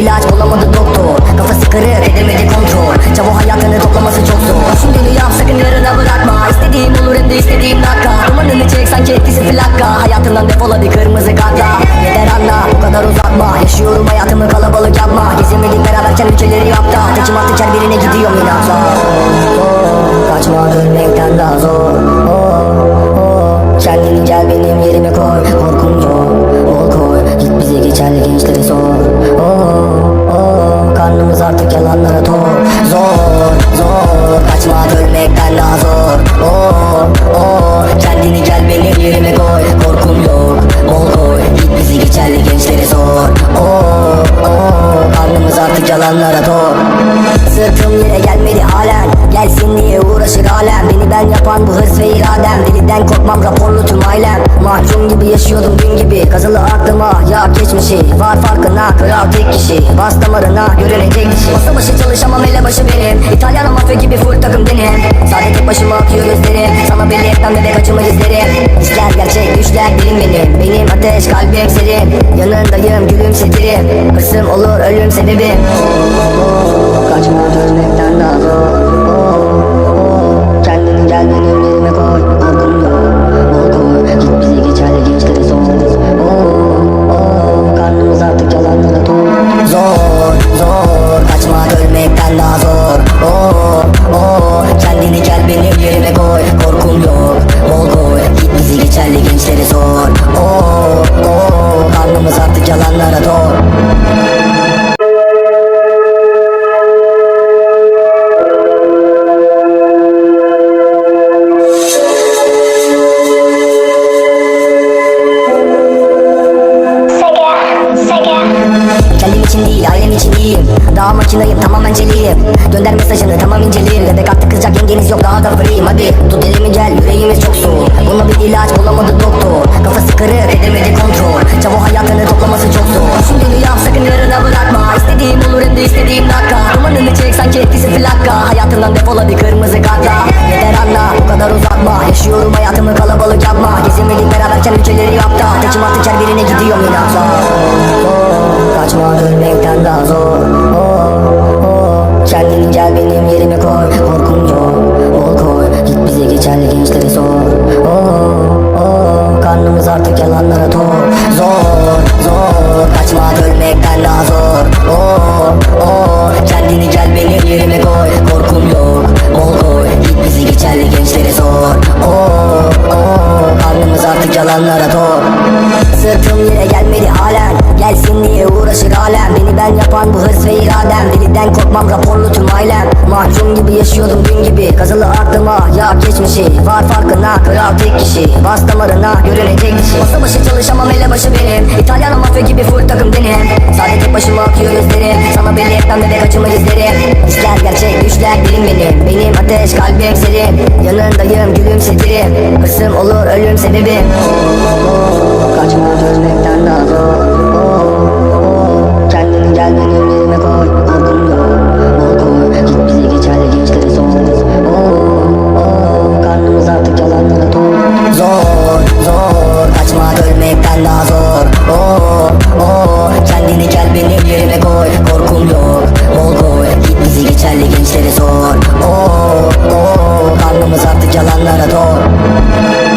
ilaç bulamadı doktor. Kafası kırık edemedi kontrol. Çabuk hayatını toplaması çok zor. Şimdi yap sakın yarına bırakma. İstediğim olur hem de istediğim dakika. Dumanını çek sanki etkisi plaka Hayatından defol hadi kırmızı kartla. Yeter anla bu kadar uzatma. Yaşıyorum hayatımı kalabalık yapma. Gezemedik beraberken ülkeleri yapta Tekim artık her birine gidiyorum inatla oh, Kaçma dönmekten daha zor. Oh, oh. Kendini gel benim yerime koy iradem Deliden korkmam raporlu tüm ailem. Mahkum gibi yaşıyordum dün gibi. Kazılı aklıma ya geçmişi. Var farkına kral tek kişi. Bas damarına görünecek dişi Masa başı çalışamam ele başı benim. İtalyan mafya gibi full takım benim. Sade tek başıma akıyor gözlerim Sana belli etmem bebek acımı izlerim İşler gerçek düşler dilim benim. Benim ateş kalbim serin Yanındayım gülümsetirim. Hırsım olur ölüm sebebim Kaçma dönmekten daha zor. Oh. Kendini gençlere sor oh, oh. Karnımız artık yalanlara Zor zor. Kaçma dönmekten daha zor. Oh, oh. Kendini gel benim yerime koy. Korkum yok. Ol koy. Git bizi geçerli gençlere sor Yengeniz yok daha da free'yim Hadi tut elimi gel yüreğimiz çok soğuk. Buna bir ilaç bulamadı doktor. Kafası kırık edemedi kontrol. Çabuk hayatını toplaması çok zor. Şimdi yap sakın yarına bırakma. İstediğim olur hem de istediğim dakika. Dumanını çek sanki etkisi plaka Hayatından defol hadi kırmızı kartla Yeter anla bu kadar uzatma. Yaşıyorum hayatımı kalabalık yapma. Gezemedik beraberken ülkeleri yapta. Tekim artık her birine gidiyorum inatla. Kaçma yalanlara tor Sırtım yere gelmedi halen Gelsin diye uğraşır alem. Beni ben yapan bu hırs ve iradem. Deliden korkmam raporlu tüm ailem. Mahkum gibi yaşıyordum dün gibi. Kazılı aklıma ya geçmişi. Var farkına kral tek kişi. Bas damarına görünecek dişi Masa başı çalışamam ele başı benim. İtalyan mafya gibi full takım benim. Sade tek başıma akıyor gözlerim Sana belli etmem bebek acımı izlerim İşler gerçek düşler dilim benim. Benim ateş kalbim serin. Yanındayım gülümsetirim. Hırsım olur ölüm sebebim. Kaçma dönmekten daha zor gençlere sor oh, oh. Karnımız artık yalanlara tor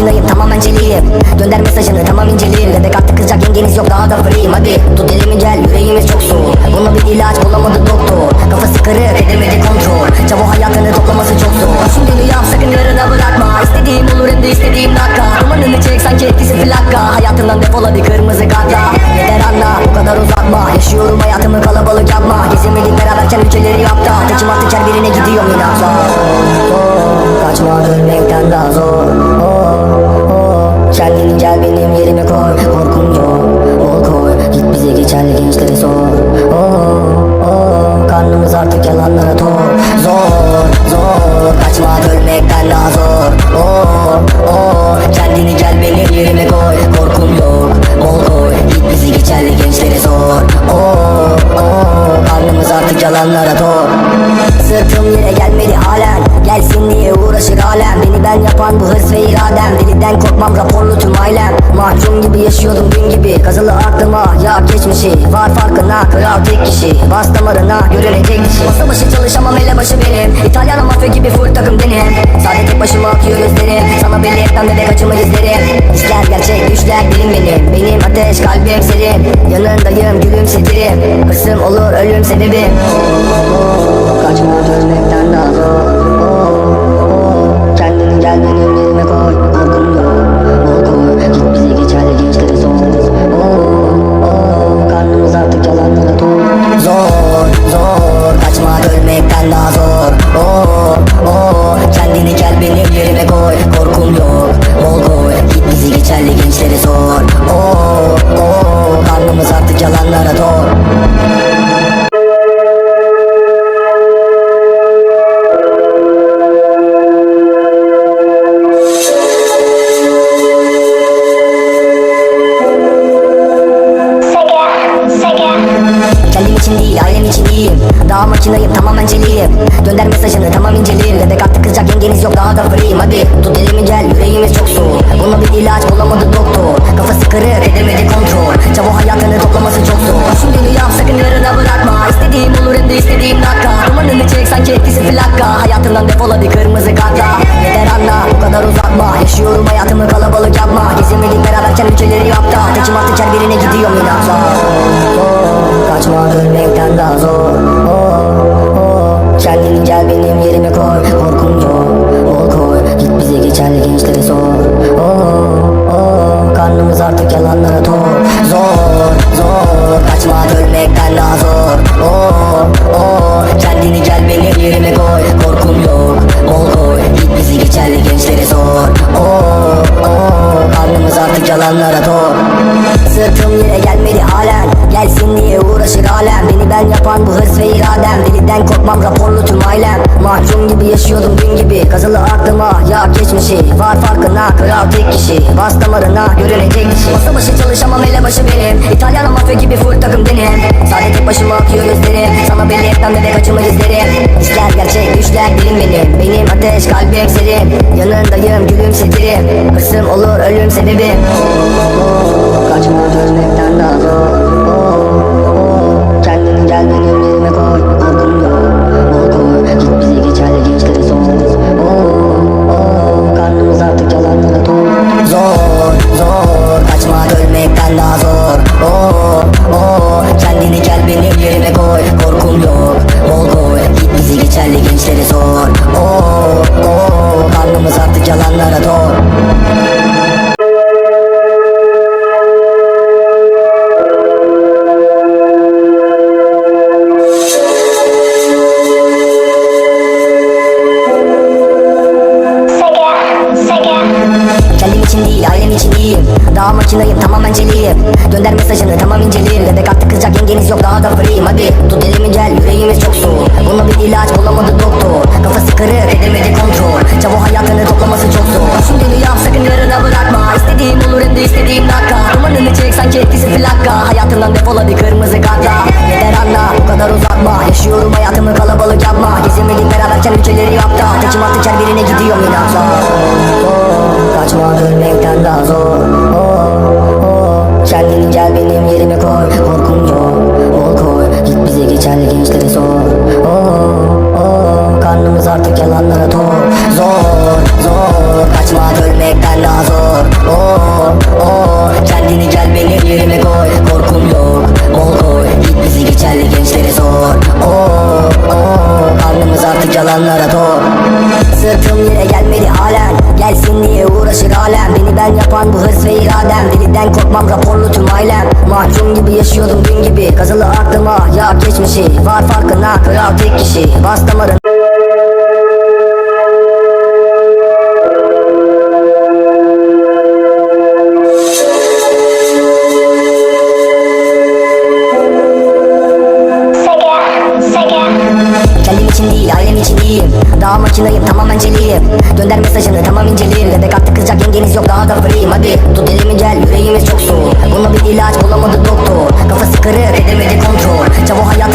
makinayım tamamen celiyim. Gönder mesajını tamam inceleyeyim Bebek artık kızacak yengeniz yok daha da free'yim Hadi tut elimi gel yüreğimiz çok soğuk. Buna bir ilaç bulamadı doktor. Kafası kırık edemedi kontrol. Çabuk hayatını toplaması çok zor. Şimdi yap sakın yarına bırakma. İstediğim olur hem de istediğim dakika. Dumanını çek sanki etkisi plaka Hayatından defol hadi kırmızı kartla Yeter anla bu kadar uzatma. Yaşıyorum hayatımı kalabalık yapma. Gezemedik beraberken ülkeleri yapta. Tekim artık her birine gidiyorum inatla Kaçma dönmekten daha zor. Kendini gel benim yerime koy Korkum yok ol koy Git bize geçerli gençlere sor oh, oh. Karnımız artık yalanlara tor Zor zor Kaçma ölmekten daha zor Oo, oo. Kendini gel benim yerime koy Korkum yok bol koy Git bizi geçerli gençleri sor Oo, oo. Karnımız artık yalanlara tor Sırtım yere gelmedi halen Gelsin diye uğraşır alem? Beni ben yapan bu hırs ve iradem. Deliden korkmam raporlu tüm ailem. Mahkum gibi yaşıyordum dün gibi. Kazılı aklıma ya geçmişi. Var farkına kral tek kişi. Bas damarına görünecek dişi Masa başı çalışamam elebaşı benim. İtalyan mafya gibi full takım benim Sadece tek başıma akıyor gözlerim. Sana belli etmem de kaçımı izlerim. İşler gerçek düşler dilim benim. Benim ateş kalbim serin. Yanındayım gülümsetirim. Hırsım olur ölüm sebebim. Kaçma ölmekten daha zor zor Kaçma ölmekten daha zor Oo, için değil ailem için iyiyim Daha makinayım tamamen celiyim Gönder mesajını tamam inceleyim Bebek artık kızacak yengeniz yok daha da free'yim Hadi tut elimi gel yüreğimiz çok soğuk Buna bir ilaç bulamadı doktor. Kafası kırık edemedi kontrol. Çabuk hayatını toplaması çok zor. Şimdi yap sakın yarına bırakma. İstediğim olur hem de istediğim dakika. Dumanını çek sanki etkisi plaka Hayatından defola bir kırmızı kartla. Yeter anla bu kadar uzatma. Yaşıyorum hayatımı kalabalık yapma. Gezemedik beraberken ülkeleri yapta Tekim artık her birine gidiyorum inatla Kaçma ölmekten daha zor. Oh, oh. Kendini gel benim yerime koy. Korkum yok. Bol koy. Git bize geçerli gençlere sor. Oh, oh. Karnımız artık yalanlara tok Zor zor. Kaçma ölmekten daha zor. Oh, oh. Kendini gel benim yerime koy. Korkum yok. Bol koy. Git bizi geçerli gençlere sor. Oh, oh. Karnımız artık yalanlara tok Yapan bu hırs ve iradem Deliden korkmam raporlu tüm ailem. Mahkum gibi yaşıyordum dün gibi Kazılı aklıma ya geçmişi. Var farkına kral tek kişi Bas damarına görünecek dişi Masa başı çalışamam elebaşı benim. İtalyan mafya gibi full takım benim. Sadece tek başıma akıyor gözlerim. Sana belli etmem de kaçımı izlerim. İşler gerçek düşler dilim benim. Benim ateş kalbim serin. Yanındayım gülümsetirim. Hırsım olur ölüm sebebim. Kaçma ölmekten daha zor Kaçma ölmekten daha zor. Oo, oo, Kendini gel benim yerime koy. Korkum yok. Bol koy. Git bizi geçerli gençlere sor. Oo, oo, Karnımız artık yalanlara tok Daha makinayım tamamen celiyim. Gönder mesajını tamam inceleyim Bebek artık kızacak yengeniz yok daha da free'yim Hadi. Tut elimi gel yüreğimiz çok soğuk. Buna bir ilaç bulamadı doktor. Kafası kırık edemedi kontrol. Çabuk hayatını toplaması çok zor. Şimdi yap sakın yarına bırakma. İstediğim olur hem de istediğim dakika. Dumanını çek sanki etkisi plaka Hayatından defola bir kırmızı kartla. Yeter anla bu kadar uzatma. Yaşıyorum hayatımı kalabalık yapma. Gezemedik beraberken ülkeleri yapta Tekim artık her birine gidiyorum inatla tamamen celiyim Gönder mesajını tamam inceleyim Bebek artık kızacak yengeniz yok daha da free'yim Hadi tut elimi gel yüreğimiz çok soğuk. Buna bir ilaç bulamadı doktor. Kafası kırık edemedi kontrol. Çabuk hayatını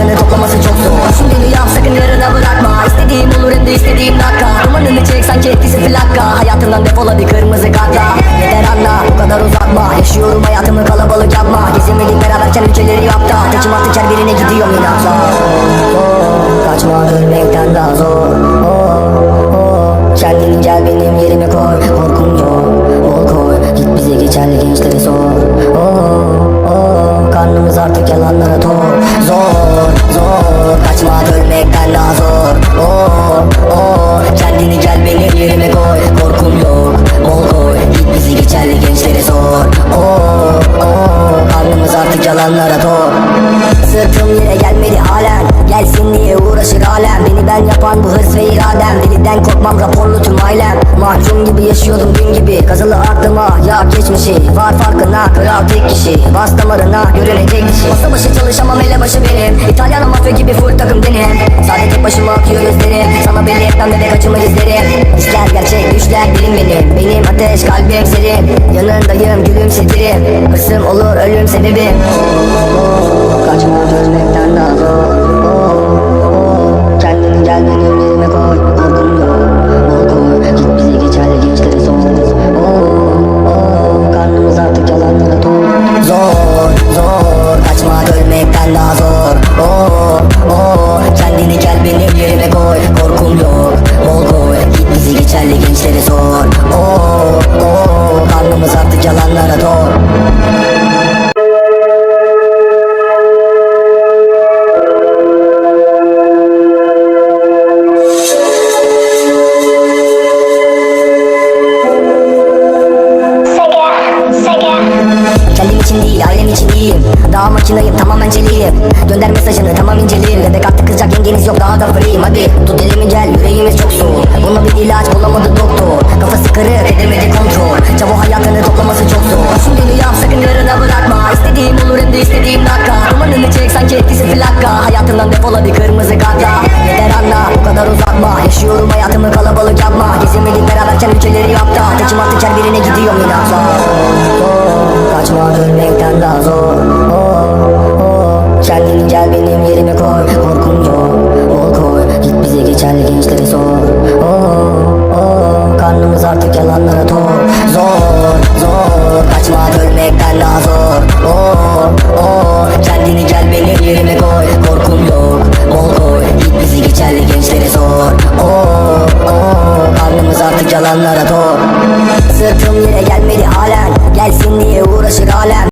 Oh, oh, Karnımız artık yalanlara tok Zor zor Kaçmak ölmekten daha zor. Oh, oh, Kendini gel benim yerime koy. Korkum yok bol koy. Git bizi geçerli gençlere sor. Oh, oh, Karnımız artık yalanlara tok Sırtım yere gelmedi halen. Gelsin diye uğraşır alem Beni ben yapan bu hırs ve iradem. Deliden korkmam raporlu tüm ailem Mahkum gibi yaşıyordum gün gibi. Kazılı aklıma ya geçmişi. Var farkına kral tek kişi. Bas damarına görünecek dişi Masa başı çalışamam elebaşı benim. İtalyan mafya gibi full takım benim Sadece tek başıma akıyor gözlerim. Sana belli etmem bebek acımı izlerim. İşler gerçek düşler dilim benim. Benim ateş kalbim serin. Yanındayım gülümsetirim. Hırsım olur ölüm sebebim. Kaçmak ölmekten daha zor